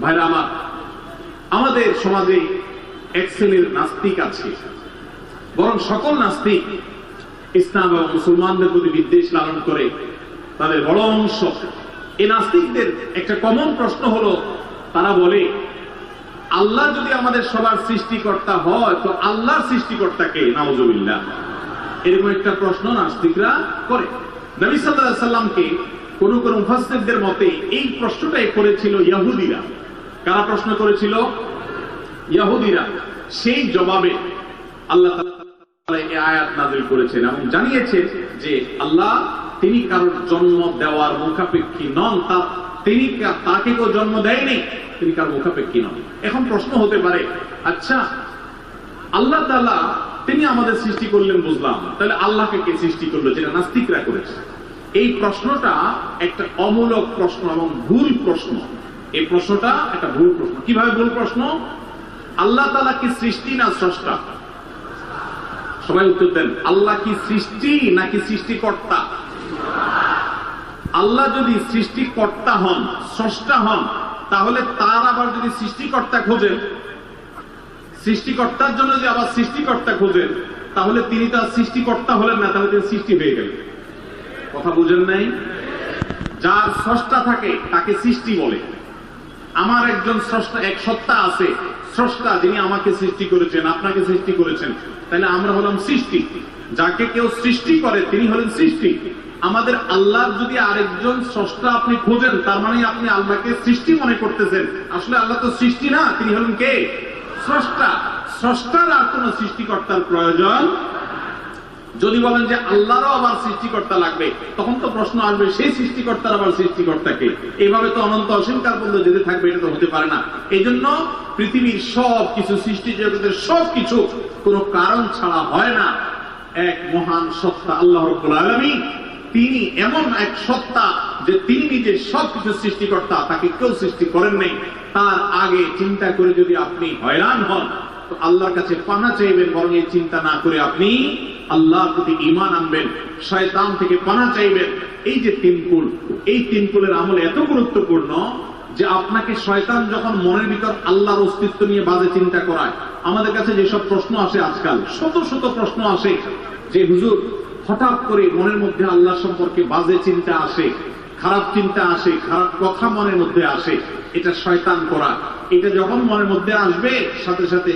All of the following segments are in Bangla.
ভাইরা, আমার, আমাদের সমাজে এক শ্রেণির নাস্তিক আছে। বরং সকল নাস্তিক ইসলাম এবং মুসলমানদের প্রতি বিদ্বেষ লালন করে। তাদের বড় অংশ, এই নাস্তিকদের একটা কমন প্রশ্ন হলো, তারা বলে, আল্লাহ যদি আমাদের সবার সৃষ্টিকর্তা হয়, তো আল্লাহর সৃষ্টিকর্তাকে নাউজুবিল্লাহ। এরকম একটা প্রশ্ন নাস্তিকরা করে। নবী সাল্লাল্লাহু সাল্লামকে কোন কোন মুফাসসিরদের মতে এই প্রশ্নটাই করেছিল ইহুদিরা কারা প্রশ্ন করেছিল? ইহুদিরা সেই জবাবে আল্লাহ আয়াত নাযিল করেছেন এবং জানিয়েছেন যে আল্লাহ তিনি কারোর জন্ম দেওয়ার মুখাপেক্ষী নন, তা তিনি তাকে কেউ জন্ম দেয়নি, তিনি কারোর মুখাপেক্ষী নন। এখন প্রশ্ন হতে পারে আচ্ছা আল্লাহ তালা তিনি আমাদের সৃষ্টি করলেন বুঝলাম, তাহলে আল্লাহকে কে সৃষ্টি করল যেটা নাস্তিকরা করেছে? এই প্রশ্নটা একটা অমূলক প্রশ্ন এবং ভুল প্রশ্ন। এই প্রশ্নটা একটা ভুল প্রশ্ন। কীভাবে ভুল প্রশ্ন? আল্লাহ তালা কি সৃষ্টি না স্রষ্টা? সবাই উত্তর দেন, আল্লাহ কি সৃষ্টি নাকি সৃষ্টিকর্তা? আল্লাহ যদি সৃষ্টিকর্তা হন, স্রষ্টা হন, তাহলে তার আবার যদি সৃষ্টিকর্তা খোঁজেন, সৃষ্টিকর্তার জন্য যে আবার সৃষ্টিকর্তা খোঁজেন, তাহলে তিনি তার সৃষ্টিকর্তা হলেন না, তাহলে তিনি সৃষ্টি হয়ে গেলেন। কথা বুঝেন নাই? যার স্রষ্টা থাকে, তাকে সৃষ্টি বলে। আমার একজন স্রষ্টা, এক সত্তা আছে। স্রষ্টা যিনি আমাকে সৃষ্টি করেছেন, আপনাকে সৃষ্টি করেছেন। তাহলে আমরা হলাম সৃষ্টি। যাকে কেউ সৃষ্টি করে, তিনি হলেন সৃষ্টি। আমাদের আল্লাহর যদি আরেকজন স্রষ্টা আপনি খোঁজেন, তার মানে আপনি আল্লাহকে সৃষ্টি মনে করতেছেন। আসলে আল্লাহ তো সৃষ্টি না, তিনি হলেন কে? স্রষ্টা। স্রষ্টার আর কোন সৃষ্টিকর্তার প্রয়োজন যদি বলেন যে আল্লাহরও আবার সৃষ্টিকর্তা লাগবে, তখন তো প্রশ্ন আসবে, সেই সৃষ্টিকর্তার আবার সৃষ্টিকর্তাকে এইভাবে তো অনন্ত অসীমকাল পর্যন্ত যেতে থাকবে, এটা তো হতে পারে না। এই জন্য পৃথিবীর সব কিছু সৃষ্টি জগতের সব কিছু কোনো কারণ ছাড়া হয় না। এক মহান সত্তা, আল্লাহ রব্বুল আলামিন, তিনি এমন এক সত্তা যে তিনি নিজে সবকিছু সৃষ্টিকর্তা, তাকে কেউ সৃষ্টি করেন নাই। তার আগে চিন্তা করে যদি আপনি হয়রান হন, তো আল্লাহর কাছে পানা চাইবেন, বরং এই চিন্তা না করে আপনি আল্লাহর প্রতি ইমান আনবেন, শয়তান থেকে পানা চাইবেন। এই যে তিনকুল এই তিনকুলের আমল এত গুরুত্বপূর্ণ যে আপনাকে শয়তান যখন মনের ভিতর আল্লাহর অস্তিত্ব নিয়ে বাজে চিন্তা করায়, আমাদের কাছে যেসব প্রশ্ন আসে আজকাল, শত শত প্রশ্ন আসে যে, হুজুর, হঠাৎ করে মনের মধ্যে আল্লাহ সম্পর্কে বাজে চিন্তা আসে, খারাপ চিন্তা আসে, খারাপ কথা মনের মধ্যে আসে, এটা শয়তান করা এটা যখন মনের মধ্যে আসবে, সাথে সাথে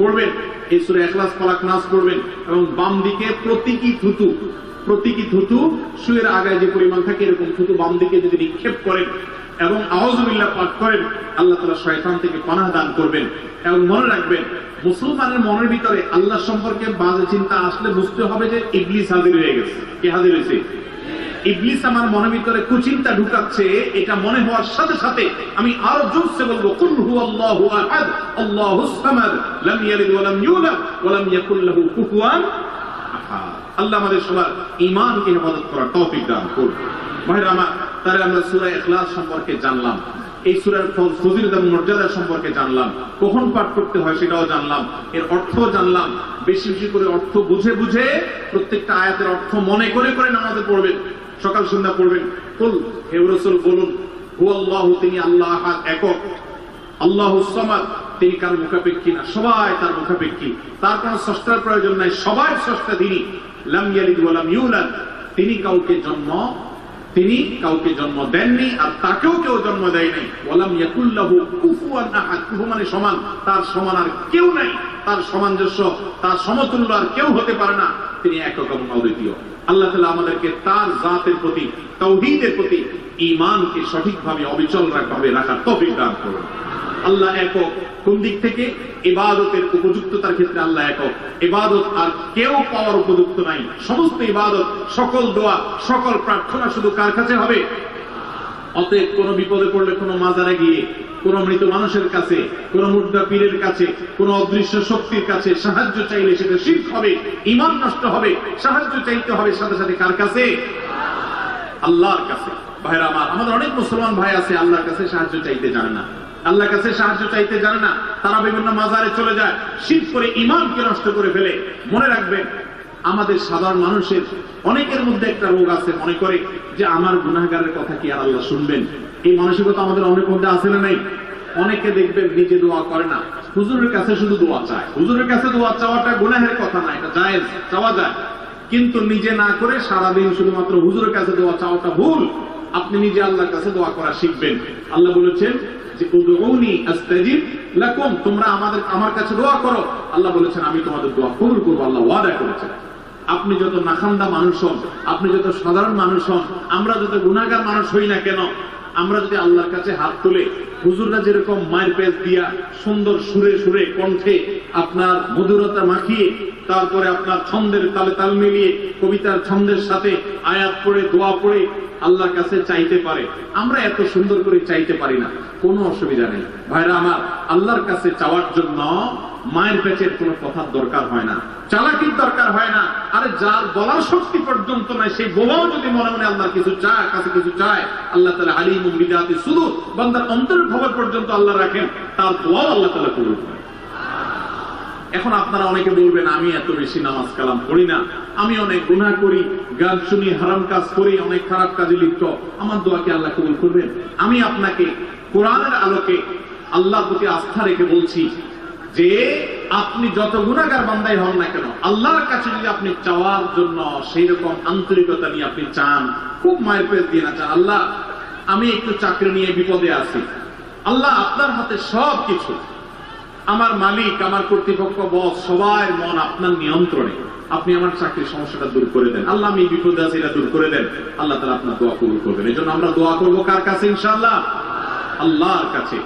পড়বেন এই সূরা ইখলাস ফালাক নাস পড়বেন এবং বাম দিকে প্রতীকী থুতু প্রতীকী থুতু, শুয়ের আগায় যে পরিমাণ থাকে এরকম থুতু বাম দিকে যদি নিক্ষেপ করেন এবং আউযুবিল্লাহ পাঠ করেন, আল্লাহ তালা শয়তান থেকে পানাহ দান করবেন। এবং মনে রাখবেন, মুসলমানের মনের ভিতরে আল্লাহ সম্পর্কে বাজে চিন্তা আসলে বুঝতে হবে যে ইবলিস হাজির হয়ে গেছে, কে হাজির হয়েছে? ইবলিস আমার মনের ভিতরে কুচিন্তা ঢুকাচ্ছে, এটা মনে হওয়ার সাথে সাথে আমি আরও জোরসে বলব, কুল হু আল্লাহু আহাদ আল্লাহুস সামাদ, লাম ইয়ালিদ ওয়া লাম ইউলাদ ওয়া লাম ইয়াকুল লাহু কুফুয়ান আল্লাহ আমাদের সবার হেফাজত করার তৌফিক দান করুন। আমার সূরা ইখলাস সম্পর্কে জানলাম। এই সূরার ফজিলত এবং মর্যাদা সম্পর্কে জানলাম। কখন পাঠ করতে হয় সেটাও জানলাম। এর অর্থ জানলাম। বেশি বেশি করে অর্থ বুঝে বুঝে প্রত্যেকটা আয়াতের অর্থ মনে করে করে নামাজে পড়বেন। সকাল সন্ধ্যা পড়বেন। কুল, হে রাসূল, বলুন হু আল্লাহু, তিনি আল্লাহ একক। আল্লাহ সমাদ, তিনি কার মুখাপেক্ষী না? সবাই তার মুখাপেক্ষী। তার কোনো স্রষ্টার প্রয়োজন নাই সবাই স্রষ্টা তিনি। লাম ইয়ালিদ ইউলাদ, তিনি কাউকে জন্ম, তিনি কাউকে জন্ম দেননি আর তাকেও কেউ জন্ম দেয় নাই ওয়ালাম ইয়াকুল্লাহু কুফুয়ান আহাদ, কুফু মানে সমান। তার সমান আর কেউ নাই। তার সামঞ্জস্য, তার সমতুল্য আর কেউ হতে পারে না। তিনি একক এবং অদ্বিতীয়। আল্লাহ তাআলা আমাদেরকে তার জাতের প্রতি তাওহীদের প্রতি ইমানকে সঠিকভাবে অবিচল ভাবে রাখার তৌফিক দান করুন। আল্লাহ একক কোন দিক থেকে? ইবাদতের উপযুক্ততার ক্ষেত্রে আল্লাহ একক। ইবাদত আর কেউ পাওয়ার উপযুক্ত নাই। সমস্ত ইবাদত, সকল দোয়া, সকল প্রার্থনা শুধু কার কাছে হবে? অতএব কোন বিপদে পড়লে কোনো মাজারে গিয়ে কোন মৃত মানুষের কাছে, কোন মুদ্রা পীরের কাছে, কোন অদৃশ্য শক্তির কাছে সাহায্য চাইলে সেটা শিখ হবে ইমান নষ্ট হবে, সাহায্য চাইতে হবে সাথে সাথে কার কাছে? আল্লাহর কাছে। ভাইরা আমার, আমাদের অনেক মুসলমান ভাই আছে, আল্লাহর কাছে সাহায্য চাইতে জানে না। আল্লাহর কাছে সাহায্য চাইতে জানে না। তারা বিভিন্ন মাজারে চলে যায় শীত করে ইমানকে নষ্ট করে ফেলে। মনে রাখবেন, আমাদের সাধারণ মানুষের অনেকের মধ্যে একটা রোগ আছে মনে করে যে আমার গুনাহগারের কথা কি আর আল্লাহ শুনবেন? এই মানসিকতা আমাদের অনেক মধ্যে আছে না নাই? অনেকে দেখবেন নিজে দোয়া করে না। হুজুরের কাছে শুধু দোয়া চায়। হুজুরের কাছে দোয়া চাওয়াটা গুনাহের কথা না, এটা জায়েজ, চাওয়া যায়। কিন্তু নিজে না করে সারাদিন শুধুমাত্র হুজুরের কাছে দোয়া চাওয়াটা ভুল। আপনি নিজে আল্লাহর কাছে দোয়া করা শিখবেন। আল্লাহ বলেছেন যে উদউনি আস্তাজিব লাকুম, তোমরা আমাদের, আমার কাছে দোয়া করো। আল্লাহ বলেছেন, আমি তোমাদের দোয়া কবুল করব, আল্লাহ ওয়াদা করেছেন। আপনি যত নাখান্দা মানুষ হন, আপনি যত সাধারণ মানুষ হন, আমরা যত গুণাগার মানুষ হই না কেন আমরা যদি আল্লাহর কাছে হাত তুলে হুজুররা যেরকম মায়ের পেজ দিয়া সুন্দর সুরে সুরে কণ্ঠে আপনার মধুরতা মাখিয়ে, তারপরে আপনার ছন্দের তালে তাল মিলিয়ে কবিতার ছন্দের সাথে আয়াত পড়ে, দোয়া পড়ে আল্লাহর কাছে চাইতে পারে। আমরা এত সুন্দর করে চাইতে পারি না। কোনো অসুবিধা নেই। ভাইরা আমার, আল্লাহর কাছে চাওয়ার জন্য মায়ের পেটের কোনো কথার দরকার হয় না। চালাকির দরকার হয় না। আরে যার বলার শক্তি পর্যন্ত নাই, সেই বোবাও যদি মনে মনে আল্লাহর কিছু চায়, কাছে কিছু চায়, আল্লাহ তালা আলিম বিদাতি শুধু বান্দার অন্তরের খবর পর্যন্ত আল্লাহ রাখেন, তার দোয়াও আল্লাহ তালা কবুল এখন আপনারা অনেকে বলবেন, আমি এত বেশি নামাজ কালাম পড়ি না। আমি অনেক গুণা করি, গান শুনি, হারাম কাজ করি, অনেক খারাপ কাজে লিপ্ত। আমার দোয়াকে আল্লাহ কবুল করবেন? আমি আপনাকে কোরআনের আলোকে আল্লাহর প্রতি আস্থা রেখে বলছি যে আপনি যত গুণাগার বান্দাই হন না কেন, আল্লাহর কাছে যদি আপনি চাওয়ার জন্য সেই রকম আন্তরিকতা নিয়ে আপনি চান, খুব মায়ের পেজ দিয়ে না চান। আল্লাহ, আমি একটু চাকরি নিয়ে বিপদে আছি। আল্লাহ আপনার হাতে সব কিছু আমার মালিক, আমার কর্তৃপক্ষ, বস সবাই মন আপনার নিয়ন্ত্রণে। আপনি আমার চাকরির সমস্যাটা দূর করে দেন। আল্লাহ আমি বিপদে আছি, এটা দূর করে দেন। আল্লাহ তালা আপনার দোয়া কবুল করবেন। এই জন্য আমরা দোয়া করব কার কাছে, ইনশাআল্লাহ? আল্লাহর কাছে,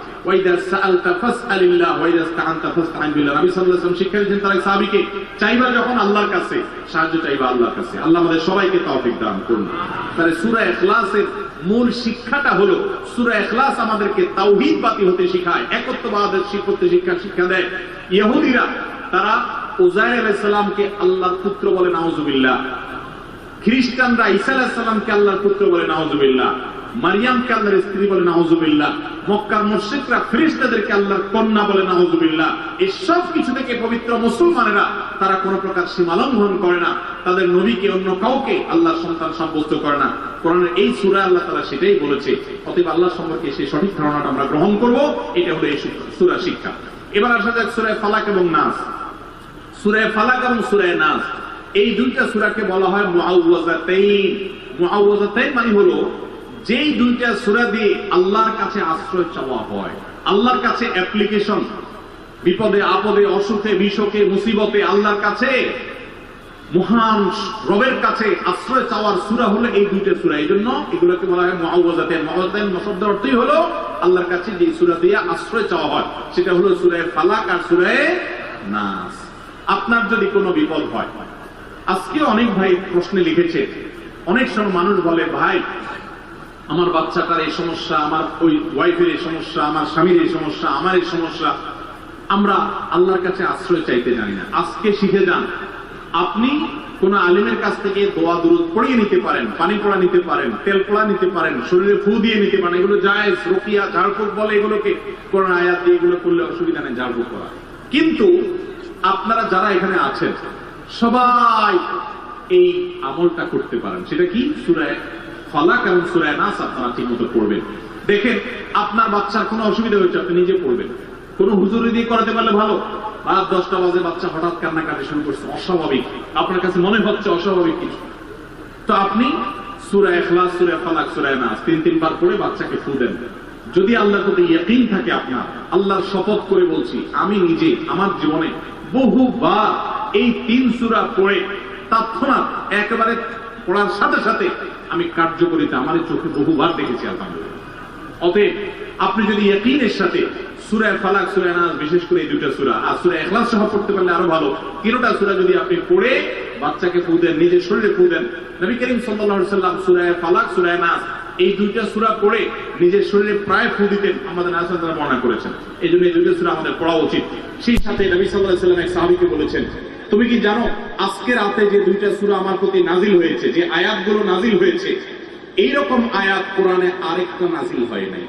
সাহায্য চাইবা আল্লাহর কাছে। আল্লাহ আমাদের সবাইকে তৌফিক দান করুন। তাহলে সূরা ইখলাসের মূল শিক্ষাটা হলো সুরা এখলাস আমাদেরকে তাওহীদবাদী হতে শিখায় একত্ববাদের শিক্ষতে শিক্ষা শিক্ষা দেয়। ইহুদিরা, তারা উজাইর আলাইহিস সালামকে আল্লাহর পুত্র বলে নাউজুবিল্লাহ। খ্রিস্টানরা ইসা আলাহিসাল্লামকে আল্লাহর পুত্র বলে নাউজুবিল্লাহ। মারিয়ামকে আল্লাহর স্ত্রী বলে নাউজুবিল্লাহ, মক্কার মুশরিকরা ফেরেশতাদেরকে আল্লাহর কন্যা বলে নাউজুবিল্লাহ। এই সব কিছু থেকে পবিত্র মুসলমানেরা তারা কোনো প্রকার সীমা লঙ্ঘন করে না। তাদের নবীকে অন্য কাউকে আল্লাহর সন্তান সাব্যস্ত করে না। কোরআনের এই সূরা আল্লাহ তাআলা সেটাই বলেছে। অতএব আল্লাহ সম্পর্কে সেই সঠিক ধারণাটা আমরা গ্রহণ করব। এটা হলো এই সূরা শিক্ষা। এবার আসা যাক সূরা ফালাক এবং নাস। সুরায় ফালাক এবং সুরায় নাস। এই দুইটা সুরাকে বলা হয় মুআউযাতাইন মুআউযাতাইন মানে হলো যেই দুইটা সুরা দিয়ে আল্লাহর কাছে আশ্রয় চাওয়া হয়, আল্লাহর কাছে অ্যাপ্লিকেশন বিপদে, আপদে, অসুখে বিশোকে মুসিবতে আল্লাহর কাছে, মহান রবের কাছে আশ্রয় চাওয়ার সূরা হলো এই দুইটা সূরা। এই জন্য এগুলোকে বলা হয় মুআউযাতাইন মুআউযাতাইন শব্দের অর্থই হলো আল্লাহর কাছে যে সূরা দিয়ে আশ্রয় চাওয়া হয়, সেটা হলো সূরা ফালাক আর সূরা নাস। আপনার যদি কোনো বিপদ হয়, আজকে অনেক ভাই প্রশ্নে লিখেছে, অনেক সময় মানুষ বলে, ভাই আমার বাচ্চাটার এই সমস্যা, আমার ওই ওয়াইফের এই সমস্যা, আমার স্বামীর এই সমস্যা, আমার এই সমস্যা, আমরা আল্লাহর কাছে আশ্রয় চাইতে জানি না। আজকে শিখে যান, আপনি কোন আলিমের কাছ থেকে দোয়া দূরত পড়িয়ে নিতে পারেন, পানি পড়া নিতে পারেন, তেল পড়া নিতে পারেন, শরীরে ফু দিয়ে নিতে পারেন, এগুলো জায়েজ, রকিয়া, ঝাড়ফুঁক বলে এগুলোকে কোন আয়াত দিয়ে এগুলো করলে অসুবিধা নেই, ঝাড়ফুঁক করা। কিন্তু আপনারা যারা এখানে আছেন, সবাই এই আমলটা করতে পারেন। সেটা কি? সুরায় ফলাক এবং সুরায় নাস আপনারা ঠিক মতো পড়বেন। দেখেন, আপনার বাচ্চার কোনো অসুবিধা হয়েছে, আপনি নিজে পড়বেন। কোনো দিয়ে করাতে পারলে ভালো। রাত দশটা বাজে, বাচ্চা হঠাৎ কান্নাকাটি শুরু করছে, অস্বাভাবিক। আপনার কাছে মনে হচ্ছে অস্বাভাবিক কিছু। তো আপনি সুরা এখলাস সুরা ফালাক সুরায় নাস তিন তিনবার পড়ে বাচ্চাকে ফু দেন। যদি আল্লাহর প্রতি ইয়কিন থাকে আপনার, আল্লাহর শপথ করে বলছি, আমি নিজে, আমার জীবনে বহুবার এই তিন সুরা পড়ে। তৎক্ষণাৎ একেবারে পড়ার সাথে সাথে আমি কার্যকরিতা আমার চোখে বহুবার দেখেছি আলহামদুলিল্লাহ। অতএব আপনি যদি ইয়কিনের সাথে সুরায় ফালাক সুরায় নাস বিশেষ করে এই দুইটা সুরা আর সুরায় এখলাস সহ পড়তে পারলে আরও ভালো। তিনটা সুরা যদি আপনি পড়ে বাচ্চাকে ফু দেন, নিজের শরীরে ফু দেন, নবী করিম আলাইহি সাল্লাম সুরায় ফালাক সুরায় নাস এই দুইটা সুরা পড়ে নিজের শরীরে প্রায় ফু দিতেন আমাদের নাসান তারা বর্ণনা করেছেন। এই জন্য এই দুইটা সুরা আমাদের পড়া উচিত। সেই সাথে নবী আলাইহি সাল্লাম এক সাহাবীকে বলেছেন তুমি কি জানো, আজকে রাতে যে দুইটা সুরা আমার প্রতি নাজিল হয়েছে, যে আয়াতগুলো নাজিল হয়েছে, এইরকম আয়াত কোরআনে আরেকটা নাজিল হয় নাই।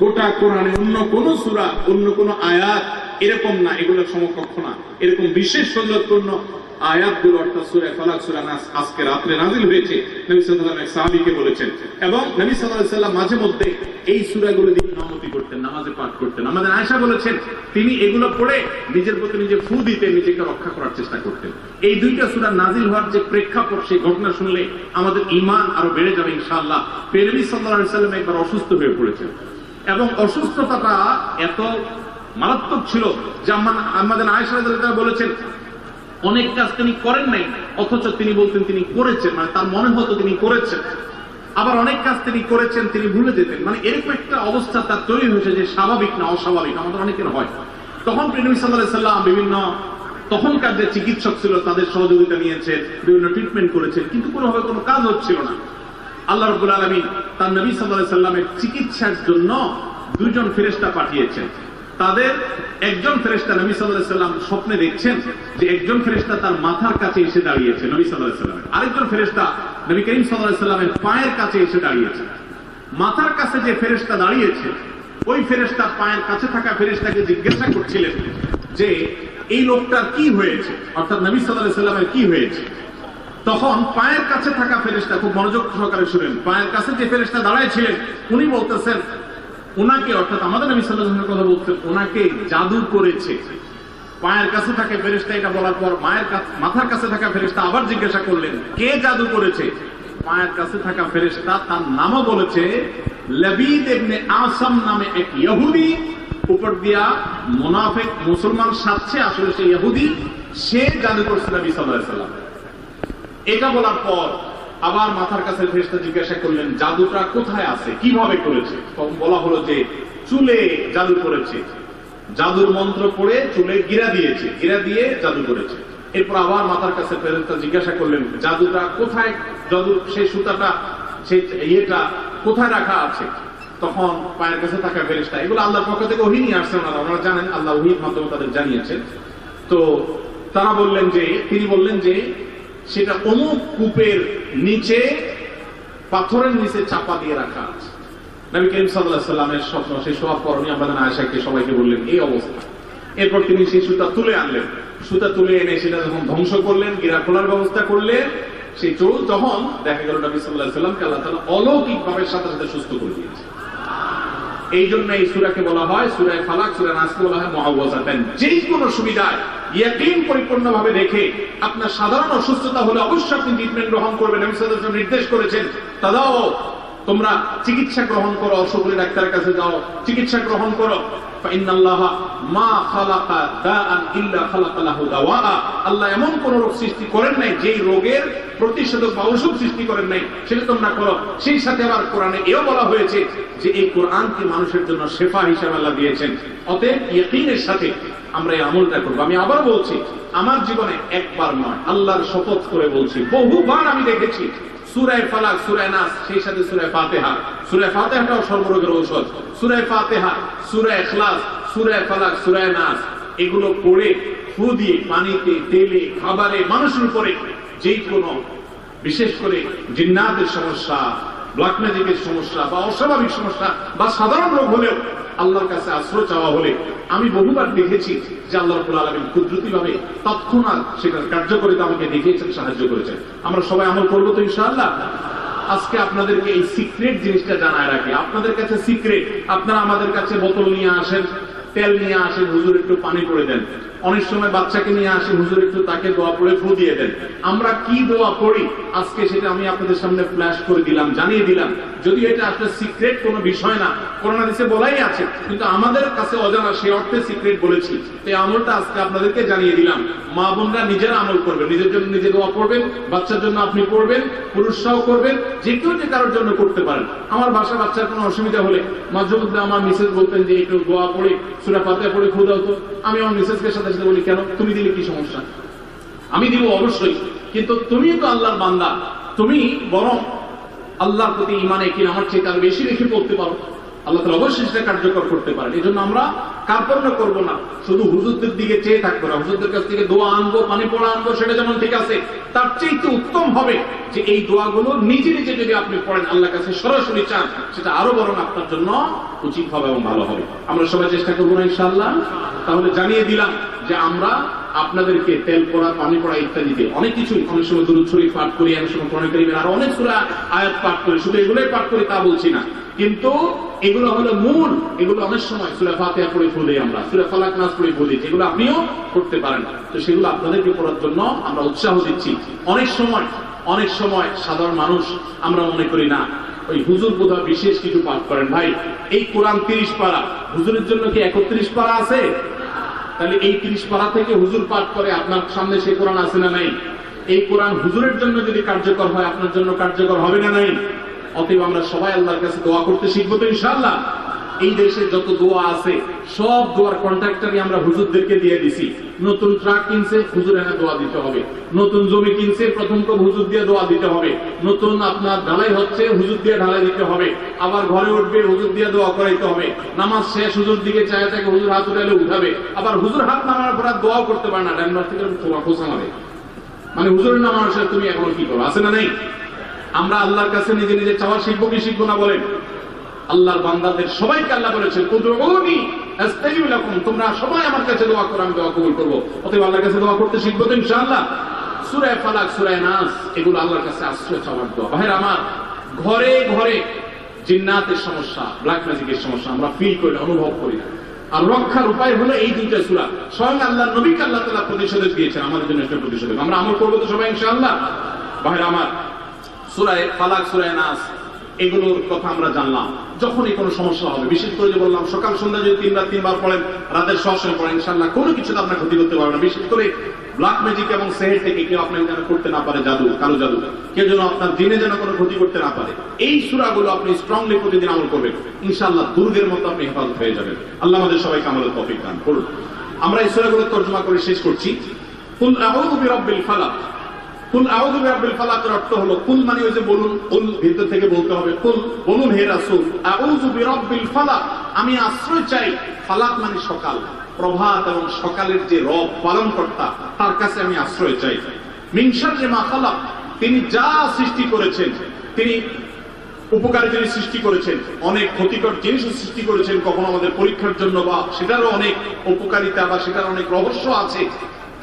গোটা কোরআনে অন্য কোন সুরা, অন্য কোন আয়াত এরকম না, এগুলো সমকক্ষ না। এরকম বিশেষ সৌন্দর্যপূর্ণ আয়াতগুলো, অর্থাৎ সূরা ফালাক, সূরা নাস, আজকে রাত্রে নাজিল হয়েছে, নবী আলাইহি সাহাবীকে বলেছেন। এবং নবী আলাইহি সাল্লাম মাঝে মধ্যে এই সূরাগুলো দিয়ে নামাজি করতেন, নামাজে পাঠ করতেন। আমাদের আয়েশা বলেছেন, তিনি এগুলো পড়ে নিজের প্রতি নিজে ফু দিতে নিজেকে রক্ষা করার চেষ্টা করতেন। এই দুইটা সূরা নাজিল হওয়ার যে প্রেক্ষাপট, সেই ঘটনা শুনলে আমাদের ঈমান আরও বেড়ে যাবে, ইনশাআল্লাহ। পেরবি আলাইহি সাল্লাম একবার অসুস্থ হয়ে পড়েছেন। এবং অসুস্থতাটা এত মারাত্মক ছিল যে আমাদের বলেছেন, অনেক কাজ তিনি করেন নাই, অথচ তিনি বলতেন তিনি করেছেন মানে তার মনে হতো তিনি করেছেন। আবার অনেক কাজ তিনি করেছেন, তিনি ভুলে যেতেন। মানে এরকম একটা অবস্থা তার তৈরি হয়েছে যে স্বাভাবিক না অস্বাভাবিক, আমাদের অনেকের হয়। তখন প্রেমী সাল্লাম বিভিন্ন তখনকার যে চিকিৎসক ছিল, তাদের সহযোগিতা নিয়েছেন, বিভিন্ন ট্রিটমেন্ট করেছেন, কিন্তু কোনোভাবে কোনো কাজ হচ্ছিল না। আল্লাহ রবুল আলমী তার নবী সাল্লাহ সাল্লামের চিকিৎসার জন্য দুজন ফেরেস্তা পাঠিয়েছেন। তাদের একজন ফেরেস্তা নবী সাল্লাম স্বপ্নে দেখছেন যে একজন ফেরেস্তা তার মাথার কাছে এসে দাঁড়িয়েছে নবী সাল্লাহ সাল্লামের। আরেকজন ফেরেস্তা নবী করিম সাল্লাহ সাল্লামের পায়ের কাছে এসে দাঁড়িয়েছে। মাথার কাছে যে ফেরেস্তা দাঁড়িয়েছে, ওই ফেরেস্তা পায়ের কাছে থাকা ফেরেস্তাকে জিজ্ঞাসা করছিলেন যে, এই লোকটার কি হয়েছে? অর্থাৎ নবী সাল্লাহ সাল্লামের কি হয়েছে? তখন পায়ের কাছে থাকা ফেরেস্তা খুব মনোযোগ সহকারে শুনেন। পায়ের কাছে যে ফেরেস্তা দাঁড়ায় ছিলেন, উনি বলতেছেন ওনাকে, অর্থাৎ আমাদের আলাইহি ওয়াসাল্লামের কথা বলছেন ওনাকে জাদু করেছে। পায়ের কাছে থাকে ফেরেস্তা এটা বলার পর মায়ের মাথার কাছে থাকা ফেরেস্তা আবার জিজ্ঞাসা করলেন, কে জাদু করেছে? পায়ের কাছে থাকা ফেরেস্তা তার নামও বলেছে, লবিদ ইবনে আসাম নামে এক ইহুদি। উপর দিয়া মুনাফিক মুসলমান সাথে আসলে সেই ইহুদি, সে জাদু করছে নবী সাল্লাল্লাহু আলাইহি ওয়াসাল্লাম। এটা বলার পর আবার মাথার কাছে ফেরেশতা জিজ্ঞাসা করলেন, জাদুটা কোথায় আছে? কীভাবে করেছে? তখন বলা হলো যে, চুলে জাদু করেছে। জাদুর মন্ত্র পড়ে চুলে গিরা দিয়েছে, গিরা দিয়ে জাদু করেছে। এরপর আবার মাথার কাছে ফেরেশতা জিজ্ঞাসা করলেন, জাদুটা কোথায়? জাদু সেই সুতাটা সেই ইয়েটা কোথায় রাখা আছে? তখন পায়ের কাছে থাকা ফেরেশতা, এগুলো আল্লাহর পক্ষ থেকে ওহি নিয়ে আসছেন ওনারা। ওনারা জানেন, আল্লাহ ওহির মাধ্যমে তাদের জানিয়েছেন। তো তারা বললেন যে, তিনি বললেন যে সেটা অমুক কূপের নিচে, পাথরের নিচে চাপা দিয়ে রাখা আছে। নবী করিম স্বপ্ন সেই সব পরনি আমাদের আয়সাকে সবাইকে বললেন, এই অবস্থা। এরপর তিনি সেই সুতা তুলে আনলেন। সুতা তুলে এনে সেটা যখন ধ্বংস করলেন, গিরা খোলার ব্যবস্থা করলেন, সেই চোর তখন দেখা গেল নবী সাল্লাহ সাল্লামকে আল্লাহ তালা অলৌকিক ভাবে সাথে সাথে সুস্থ করে দিয়েছে। এই জন্য এই সুরাকে বলা হয়, সুরায় ফালাক সুরা নাসকে বলা হয় মহাওয়াজাতেন যেই কোনো সুবিধায় ইয়াকিন পরিপূর্ণ ভাবে দেখে আপনার সাধারণ অসুস্থতা হলে অবশ্যই আপনি ট্রিটমেন্ট গ্রহণ করবেন এবং নির্দেশ করেছেন তাদাও তোমরা চিকিৎসা গ্রহণ করো অসুখের ডাক্তারের কাছে যাও, চিকিৎসা গ্রহণ করো। আল্লাহ এমন কোন রোগ সৃষ্টি করেন নাই যেই রোগের প্রতিষেধক বা ওষুধ সৃষ্টি করেন নাই। সেটা তোমরা করো। সেই সাথে আবার কোরআনে এও বলা হয়েছে যে এই কোরআনকে মানুষের জন্য শেফা হিসাবে আল্লাহ দিয়েছেন। অতএব ইয়াকিনের সাথে আমরা এই আমলটা করব। আমি আবার বলছি, আমার জীবনে একবার নয়, আল্লাহর শপথ করে বলছি। বহুবার আমি দেখেছি সুরায় ফালাক, সুরায় নাস, সেই সাথে সুরায় ফাতেহা। সুরায় ফাতেহাটাও সর্বরোগের ঔষধ। সুরায় ফাতেহা, সুরায় সুরায় ফালাক, সুরায় নাস, এগুলো পড়ে, ফু দিয়ে পানিতে, তেলে, খাবারে, মানুষের উপরে যেই কোনো, বিশেষ করে জিন্নাতের সমস্যা ব্ল্যাক ম্যাজিকের সমস্যা বা অস্বাভাবিক সমস্যা বা সাধারণ রোগ হলেও আল্লাহর কাছে আশ্রয় চাওয়া হলে আমি বহুবার দেখেছি যে আল্লাহ রবুল আলমিন কুদরতি ভাবে তৎক্ষণাৎ সেটার কার্যকরিতা আমাকে দেখিয়েছেন, সাহায্য করেছেন। আমরা সবাই আমল করব তো ইনশাআল্লাহ? আজকে আপনাদেরকে এই সিক্রেট জিনিসটা জানায় রাখি। আপনাদের কাছে সিক্রেট, আপনারা আমাদের কাছে বোতল নিয়ে আসেন, তেল নিয়ে আসেন, হুজুর একটু পানি করে দেন। অনেক সময় বাচ্চাকে নিয়ে আসে, হুজুর একটু তাকে দোয়া পড়ে ফু দিয়ে দেন। আমরা কি দোয়া পড়ি আজকে সেটা আমি আপনাদের সামনে ফ্ল্যাশ করে দিলাম, জানিয়ে দিলাম। যদি এটা আসলে সিক্রেট কোনো বিষয় না করোনা দেশে বলাই আছে, কিন্তু আমাদের কাছে অজানা সে অর্থে সিক্রেট বলেছি। এই আমলটা আজকে আপনাদেরকে জানিয়ে দিলাম। মা বোনরা নিজেরা আমল করবেন, নিজের জন্য নিজে দোয়া পড়বেন, বাচ্চার জন্য আপনি পড়বেন, পুরুষরাও করবেন, যে কেউ যে কারোর জন্য করতে পারেন। আমার বাসা বাচ্চার কোনো অসুবিধা হলে মাঝে মধ্যে আমার মিসেস বলতেন যে, একটু দোয়া পড়ে, সুরা পাতে পড়ে খুদাও তো। আমি আমার মিসেসকে সাথে সাথে বলি, কেন? তুমি দিলে কি সমস্যা? আমি দিব অবশ্যই, কিন্তু তুমি তো আল্লাহর বান্দা। তুমি বরং আল্লাহর প্রতি ইমানে কি আমার চেয়ে তার বেশি বেশি পড়তে পারো। আল্লাহ তালা অবশ্যই সেটা কার্যকর করতে পারেন। এই জন্য আমরা কার্পণ্য করব না, শুধু হুজুরদের দিকে চেয়ে থাকব না। হুজুরদের কাছ থেকে দোয়া আনব, পানি পড়া আনব, সেটা যেমন ঠিক আছে, তার চেয়ে উত্তম হবে যে এই দোয়াগুলো নিজে নিজে যদি আপনি পড়েন আল্লাহ কাছে সরাসরি চান, সেটা আরও বরং আপনার জন্য উচিত হবে এবং ভালো হবে। আমরা সবাই চেষ্টা করব না, ইনশাআল্লাহ? তাহলে জানিয়ে দিলাম যে আমরা আপনাদেরকে তেল পড়া, পানি পড়া ইত্যাদিতে অনেক কিছু অনেক সময় দুরুদ শরীফ পাঠ করি, অনেক সময় কোরআন কারিমের আরও অনেক সূরা আয়াত পাঠ করি, শুধু এগুলোই পাঠ করি তা বলছি না। কিন্তু এগুলো হলো মূল, এগুলো অনেক সময় সূরা ফাতিহা পড়ে ভুলি আমরা, সূরা ফালাক নাস পড়ে ভুলি, যেগুলো আপনিও করতে পারেন। তো সেগুলো আপনাদেরকে পড়ার জন্য আমরা উৎসাহ দিচ্ছি। অনেক সময় অনেক সময় সাধারণ মানুষ আমরা মনে করি না, ওই হুজুর বোধহয় বিশেষ কিছু পাঠ করেন। ভাই, এই কোরআন তিরিশ পারা, হুজুরের জন্য কি একত্রিশ পারা আছে? তাহলে এই ত্রিশ পাড়া থেকে হুজুর পাঠ করে আপনার সামনে সেই কোরআন আছে না নাই? এই কোরআন হুজুরের জন্য যদি কার্যকর হয়, আপনার জন্য কার্যকর হবে না নাই? অতএব আমরা সবাই আল্লাহর কাছে দোয়া করতে শিখব তো ইনশাআল্লাহ। এই দেশে যত দোয়া আছে, সব দোয়ার কন্ট্রাক্টারই আমরা হুজুরদেরকে দিয়ে দিছি। নতুন ট্রাক কিনছে, হুজুর এনে দোয়া দিতে হবে। নতুন জমি কিনছে, প্রথম তো হুজুর দিয়ে দোয়া দিতে হবে। নতুন আপনার ঢালাই হচ্ছে, হুজুর দিয়ে ঢালাই দিতে হবে। আবার ঘরে উঠবে, হুজুর দিয়ে দোয়া করাইতে হবে। নামাজ শেষ, হুজুর দিকে চায় থাকে, হুজুর হাত উঠালে উঠাবে। আবার হুজুর হাত নামানোর পর দোয়াও করতে পারে না ড্যানমার্ক থেকে খোঁচা মারে। মানে হুজুরের নামানোর সাথে তুমি এখন কি করো, আছে না নেই? আমরা আল্লাহর কাছে নিজে নিজে চাওয়া শিখব কি শিখব না বলেন। আল্লাহর বান্দাদের সবাইকে আল্লাহ বলেছেন আস্তাজিব তোমরা সবাই আমার কাছে দোয়া করো, আমি দোয়া কবুল করব। অতএব আল্লাহর কাছে দোয়া করতে শিখব তো ইনশাআল্লাহ। সূরা ফালাক, সূরা নাস এগুলো আল্লাহর কাছে আশ্রয় চাওয়ার দোয়া। ভাইরা আমার, ঘরে ঘরে জিন্নাতের সমস্যা ব্ল্যাক ম্যাজিকের সমস্যা আমরা ফিল করি অনুভব করি আর রক্ষার উপায় হলো এই দুইটা সূরা। স্বয়ং আল্লাহ নবীকে আল্লাহ তাআলা প্রতিশোধ দিয়েছেন, আমাদের জন্য একটা প্রতিশোধ আমরা আমল করব তো সবাই ইনশাআল্লাহ? ভাইরা আমার সুরায় ফালাক সুরায় নাস এগুলোর কথা আমরা জানলাম। যখনই কোনো সমস্যা হবে, বিশেষ করে যে বললাম, সকাল সন্ধ্যা যদি তিনবার তিনবার পড়েন, রাতের সবসময় পড়েন ইনশাল্লাহ কোনো কিছুতে আপনার ক্ষতি করতে পারবে না। বিশেষ করে ব্ল্যাক ম্যাজিক এবং সেহের থেকে কেউ আপনাকে যেন করতে না পারে, জাদু, কালো জাদু, কেউ যেন আপনার দিনে যেন কোনো ক্ষতি করতে না পারে, এই সুরাগুলো আপনি স্ট্রংলি প্রতিদিন আমল করবেন। ইনশাল্লাহ দুর্গের মতো আপনি হেফাজত হয়ে যাবেন। আল্লাহ আমাদের সবাইকে আমলের তফিক দান করুন। আমরা এই সুরাগুলো তর্জমা করে শেষ করছি। কুল আউযু বিরাব্বিল ফালাক। কুল আউযু বিরাব্বিল ফালাকের অর্থ হলো, কুল মানে ওই যে বলুন, কুল ভিতর থেকে বলতে হবে, কুল, বলুন হে রাসূল, আউযু বিরাব্বিল ফালাক, আমি আশ্রয় চাই, ফালাক মানে সকাল, প্রভাত এবং সকালের যে রব পালন তার কাছে আমি আশ্রয় চাই। মা তিনি যা সৃষ্টি করেছেন, তিনি উপকারী জিনিস সৃষ্টি করেছেন, অনেক ক্ষতিকর জিনিসও সৃষ্টি করেছেন, কখনো আমাদের পরীক্ষার জন্য বা সেটারও অনেক উপকারিতা বা সেটার অনেক রহস্য আছে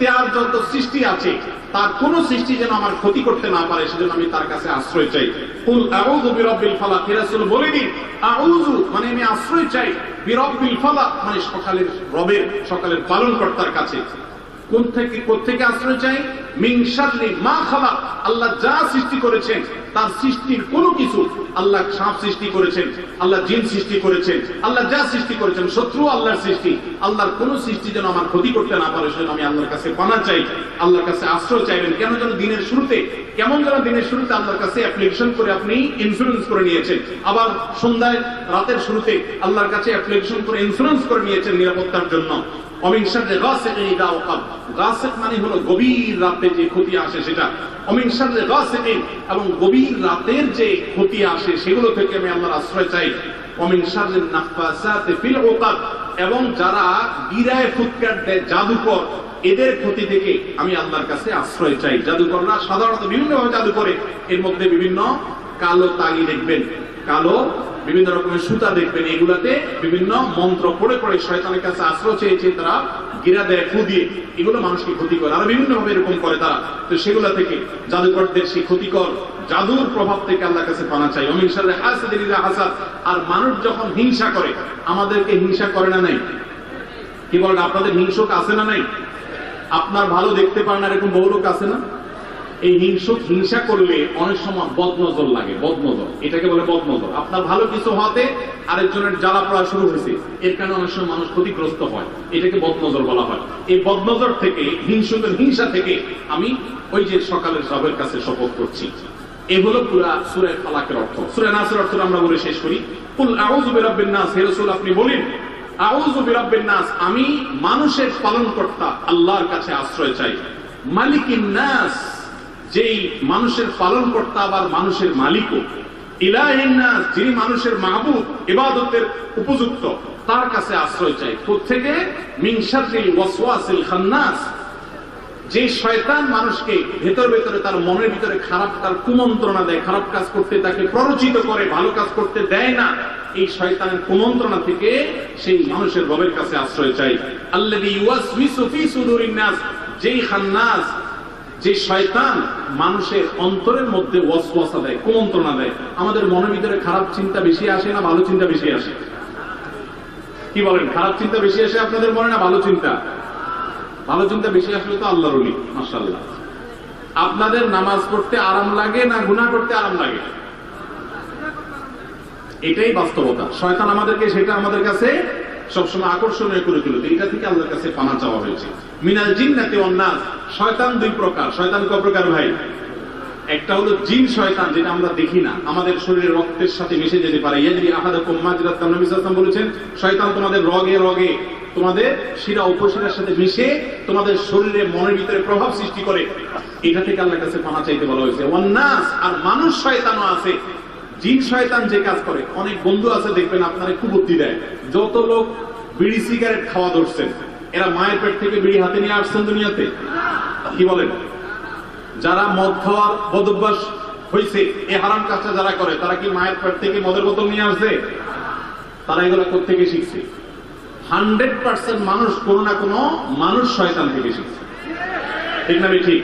তার যত সৃষ্টি আছে, তার কোন সৃষ্টি যেন আমার ক্ষতি করতে না পারে, সেজন্য আমি তার কাছে আশ্রয় চাই। কুল আউযু বিরাব্বিল ফালাক। রাসূল, বলে দিন, আউযু মানে আমি আশ্রয় চাই বিরাব্বিল ফালাক মানে সকালের রবের, সকালের পালনকর্তার কাছে। কোন থেকে কোথেকে আশ্রয় চাই? মিন শাররি মা খালাক। আল্লাহ যা সৃষ্টি করেছেন তার সৃষ্টির কোনো কিছু আল্লাহ সাপ সৃষ্টি করেছেন, আল্লাহ জিন সৃষ্টি করেছেন, আল্লাহ যা সৃষ্টি করেছেন, শত্রু আল্লাহর সৃষ্টি, আল্লাহর কোন সৃষ্টি যেন আমার ক্ষতি করতে না পারে, সেজন্য আমি আল্লাহর কাছে পানা চাই, আল্লাহর কাছে আশ্রয় চাইবেন। কেন যেন দিনের শুরুতে, কেমন যেন দিনের শুরুতে আল্লাহর কাছে অ্যাপ্লিকেশন করে আপনি ইন্স্যুরেন্স করে নিয়েছেন, আবার সন্ধ্যায়, রাতের শুরুতে আল্লাহর কাছে অ্যাপ্লিকেশন করে ইন্স্যুরেন্স করে নিয়েছেন নিরাপত্তার জন্য। অমিন শাররে গাসিকিন ইদা ওয়াকাব গাসিক মানে হলো গভীর রাতে যে ক্ষতি আসে সেটা। অমিন শাররে গাসিকিন এবং গভীর রাতের যে ক্ষতি আসে সেগুলো থেকে আমি আল্লাহর আশ্রয় চাই। অমিন শাররে নাফাসাতে ফিল ওকাদ এবং যারা গিরায় ফুৎকার দেয় জাদুকর, এদের ক্ষতি থেকে আমি আল্লাহর কাছে আশ্রয় চাই। জাদুকররা সাধারণত বিভিন্নভাবে জাদু করে। এর মধ্যে বিভিন্ন কালো তাগি দেখবেন। কালো, বিভিন্ন রকমের সুতা দেখবেন এগুলাতে, বিভিন্ন মন্ত্র পড়ে পড়ে শয়তানের কাছে আশ্রয় চেয়েছে তারা গিরা দেয়, ফু দিয়ে। এগুলো মানুষকে ক্ষতি করে আরও বিভিন্ন ভাবে এরকম করে তারা। তো সেগুলা থেকে জাদুকরদের সেই ক্ষতিকর জাদুর প্রভাব থেকে আল্লাহর কাছে পানা চাই। অমিন সালে হাসাদিন হাসাদ। আর মানুষ যখন হিংসা করে, আমাদেরকে হিংসা করে না নাই? কি বলেন, আপনাদের হিংসক আছে না নাই? আপনার ভালো দেখতে পান না এরকম বহু লোক আছে না? এই হিংসুক হিংসা করলে অনেক সময় বদনজর লাগে, বদনজর। এটাকে বলে বদনজর। আপনার ভালো কিছু হতে আরেকজনের জ্বালা পড়া শুরু হয়েছে। এর কারণে অনেক সময় মানুষ ক্ষতিগ্রস্ত হয়। এটাকে বদনজর বলা হয়। এই বদনজর থেকে, হিংসুকের হিংসা থেকে আমি ওই যে সকালের সবের কাছে শপথ করছি। এ হলো পুরা সুরে ফালাকের অর্থ। সুরে নাসের অর্থ আমরা বলে শেষ করি। কুল আউযু বিরাব্বিন নাস। হে রাসূল, আপনি বলেন, আউযু বিরাব্বিন নাস। আমি মানুষের পালনকর্তা আল্লাহর কাছে আশ্রয় চাই। মালিকিন নাস। যেই মানুষের পালন কর্তা আবার মানুষের মালিকও। ইলাহিন যিনি মানুষের মাহবুব, ইবাদতের উপযুক্ত, তার কাছে আশ্রয় চাই। থেকে ওয়াসওয়াসিল খান্নাস। যে শয়তান মানুষকে ভেতর ভেতরে তার মনের ভিতরে খারাপ, তার কুমন্ত্রণা দেয়, খারাপ কাজ করতে তাকে প্ররোচিত করে, ভালো কাজ করতে দেয় না, এই শয়তানের কুমন্ত্রণা থেকে সেই মানুষের রবের কাছে আশ্রয় চাই। সুদুরিন নাস, যেই খান্নাস যে শয়তান মানুষের অন্তরের মধ্যে ওয়াসওয়াসা দেয়, কুমন্ত্রণা দেয়, আমাদের মনের ভিতরে খারাপ চিন্তা বেশি আসে না ভালো চিন্তা বেশি আসে? কি বলেন, খারাপ চিন্তা বেশি আসে আপনাদের মনে না ভালো চিন্তা? ভালো চিন্তা বেশি আসলে তো আল্লাহর অলি মাশাআল্লাহ। আপনাদের নামাজ পড়তে আরাম লাগে না গুনাহ করতে আরাম লাগে? এটাই বাস্তবতা। শয়তান আমাদেরকে, সেটা আমাদের কাছে সবসময় আকর্ষণীয় করে তুলতে এটা থেকে আল্লাহর কাছে পানা চাওয়া হয়েছে। মিনাল ওয়ান নাস শয়তান দুই প্রকার। শয়তান কয় প্রকার ভাই? একটা হলো জিন শয়তান, যেটা আমরা দেখি না। আমাদের শরীরের রক্তের সাথে মিশে যেতে পারে। ইয়াজরি আহাদাকুম মাজরাত নবী সাল্লাল্লাহু বলেছেন, শয়তান তোমাদের রগে রগে তোমাদের শিরা উপশিরার সাথে মিশে তোমাদের শরীরে মনের ভিতরে প্রভাব সৃষ্টি করে। এটা থেকে আল্লাহর কাছে পানা চাইতে বলা হয়েছে। নাস আর মানুষ শয়তানও আছে। জিন শয়তান যে কাজ করে, অনেক বন্ধু আছে, দেখবেন আপনারা খুব বুদ্ধি দেয়। যত লোক বিড়ি সিগারেট খাওয়া ধরছেন, এরা মায়ের পেট থেকে বিড়ি হাতে নিয়ে আসছেন দুনিয়াতে। কি বলেন? যারা মদ খাওয়ার বদভ্যাস হয়েছে এই হারাম কাজটা যারা করে, তারা কি মায়ের পেট থেকে মদের বোতল নিয়ে আসছে তারা এগুলো থেকে শিখছে? হান্ড্রেড পার্সেন্ট মানুষ কোনো না কোনো মানুষ শয়তান থেকে শিখছে। ঠিক না ঠিক?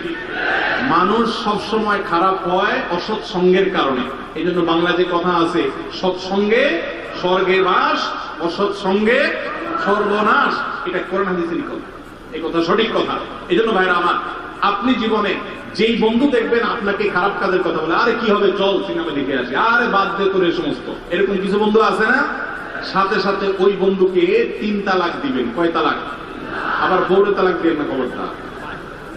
মানুষ সবসময় খারাপ হয় অসৎ সঙ্গের কারণে। এই জন্য বাংলাতে কথা আছে, সৎসঙ্গে স্বর্গে বাস অসৎ সঙ্গে সর্বনাশ, এটা করোনা হাদিসেরই কথা এই কথা সঠিক কথা। এই জন্য ভাইরা আমার, আপনি জীবনে যেই বন্ধু দেখবেন, আপনাকে খারাপ কাজের কথা বলে, আরে, কি হবে? চল, সিনেমা দেখে আসি। আরে, বাদ দে তোর সমস্ত। এরকম কিছু বন্ধু আছে না? সাথে সাথে ওই বন্ধুকে তিন তালাক দিবেন। কয় তালাক? আবার বউরে তালাক দিবেন না খবরটা?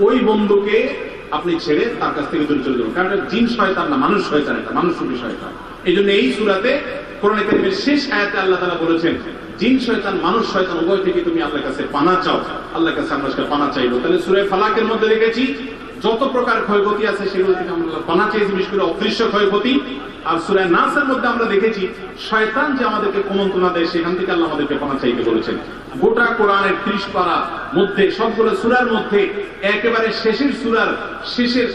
ওই বন্ধুকে আপনি ছেড়ে তার কাছ থেকে দূরে চলে যাবেন। কারণ জিন শয়তান না, মানুষ শয়তান এটা মানুষ রূপী শয়তান এই জন্য এই সুরাতে কোরআন কারিমের শেষ আয়াতে আল্লাহ তালা বলেছেন, জিন শয়তান, মানুষ শয়তান, উভয় থেকে তুমি আল্লাহর কাছে পানা চাও। আল্লাহর কাছে আমরা সেটা পানা চাইব। তাহলে সুরে ফালাকের মধ্যে রেখেছি যত প্রকার ক্ষয়ক্ষতি আছে সেগুলো থেকে আমরা পানা চেয়েছি বিশেষ করে, অদৃশ্য ক্ষয়ক্ষতি। আর সুরায় নাসের মধ্যে আমরা দেখেছি, শয়তান যে আমাদেরকে কুমন্ত্রণা দেয়, সেখান থেকে আল্লাহ আমাদেরকে পানা চাইতে বলেছেন। গোটা কোরআনের ত্রিশ পারা মধ্যে, সবগুলো সুরার মধ্যে, একেবারে শেষের সুরার শেষের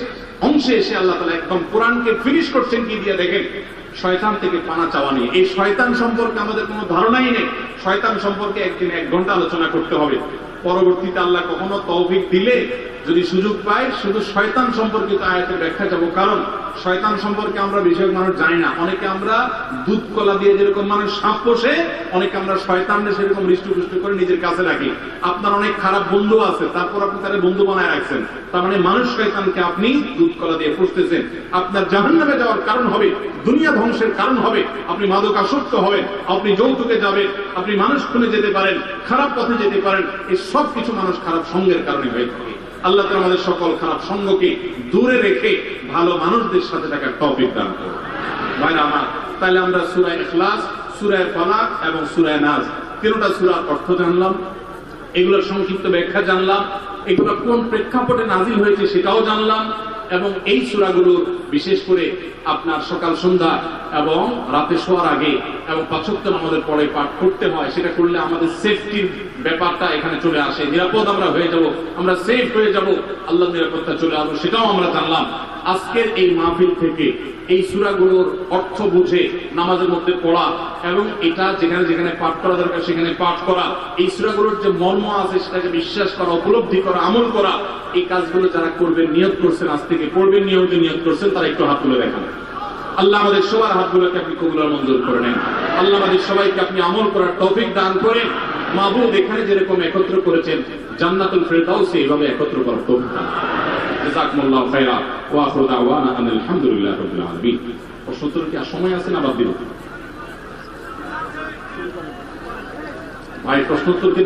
অংশে এসে আল্লাহ তালা একদম কোরআনকে ফিনিশ করছেন কি দিয়ে দেখেন? শয়তান থেকে পানা চাওয়া নিয়ে এই শয়তান সম্পর্কে আমাদের কোনো ধারণাই নেই। শয়তান সম্পর্কে একদিন এক ঘণ্টা আলোচনা করতে হবে। পরবর্তীতে আল্লাহ কখনো তৌফিক দিলে যদি সুযোগ পাই, শুধু শয়তান সম্পর্কিত আয়াতের ব্যাখ্যা যাব। কারণ শয়তান সম্পর্কে আমরা বেশিরভাগ মানুষ জানি না। অনেকে আমরা দুধ কলা দিয়ে যেরকম মানুষ সাপ পোষে, অনেকে আমরা শয়তানরে সেরকম হৃষ্টপুষ্ট করে নিজের কাছে রাখি। আপনার অনেক খারাপ বন্ধু আছে, তারপর আপনি তাদের বন্ধু বানায় রাখছেন। তার মানে মানুষ শয়তানকে আপনি দুধ কলা দিয়ে পুষতেছেন। আপনার জাহান্নামে যাওয়ার কারণ হবে, দুনিয়া ধ্বংসের কারণ হবে, আপনি মাদক আসক্ত হবেন, আপনি যৌতুকে যাবেন, আপনি মানুষ খুলে যেতে পারেন, খারাপ পথে যেতে পারেন, এই সব কিছু মানুষ খারাপ সঙ্গের কারণে হয়ে থাকে। আল্লাহ আমাদের সকল খারাপ সঙ্গকে দূরে রেখে ভালো মানুষদের সাথে থাকার টপিক দান করুন। ভাইরা আমার, তাহলে আমরা সুরায় ইখলাস সুরায় ফলাক এবং সুরায় নাজ তিনটা সুরার অর্থ জানলাম। এগুলোর সংক্ষিপ্ত ব্যাখ্যা জানলাম। এগুলো কোন প্রেক্ষাপটে নাজিল হয়েছে সেটাও জানলাম। এবং এই সুরাগুলোর বিশেষ করে আপনার সকাল সন্ধ্যা এবং রাতে শোয়ার আগে এবং পাঁচক্ত আমাদের পরে পাঠ করতে হয়, সেটা করলে আমাদের সেফটির ব্যাপারটা এখানে চলে আসে। নিরাপদ আমরা হয়ে যাব, আমরা সেফ হয়ে যাব আল্লাহ নিরাপত্তা চলে আসব, সেটাও আমরা জানলাম। আজকের এই মাহফিল থেকে এই সুরাগুলোর অর্থ বুঝে নামাজের মধ্যে পড়া এবং এটা যেখানে যেখানে পাঠ করা দরকার, সেখানে পাঠ করা, এই সুরাগুলোর যে মর্ম আছে সেটাকে বিশ্বাস করা, উপলব্ধি করা, আমল করা, এই কাজগুলো যারা করবেন নিয়োগ করছেন, আজ থেকে পড়বেন, নিয়মিত নিয়োগ করছেন, তারা একটু হাত তুলে দেখান। আল্লাহ আমাদের সবার হাতগুলোকে আপনি কবুলার মঞ্জুর করে নেন। আল্লাহ আমাদের সবাইকে আপনি আমল করার টপিক দান করেন। মাহবুব এখানে যেরকম একত্র করেছেন জান্নাতুল ফেরদাউসে এইভাবে একত্র করার তৌফিক দান খাইরা ওয়া আখিরু দাওয়ানা আনিল হামদুলিল্লাহি রাব্বিল আলামিন। প্রশ্নোত্তর কি আর সময় আছে না বাদ দিব ভাই, প্রশ্নোত্তর কি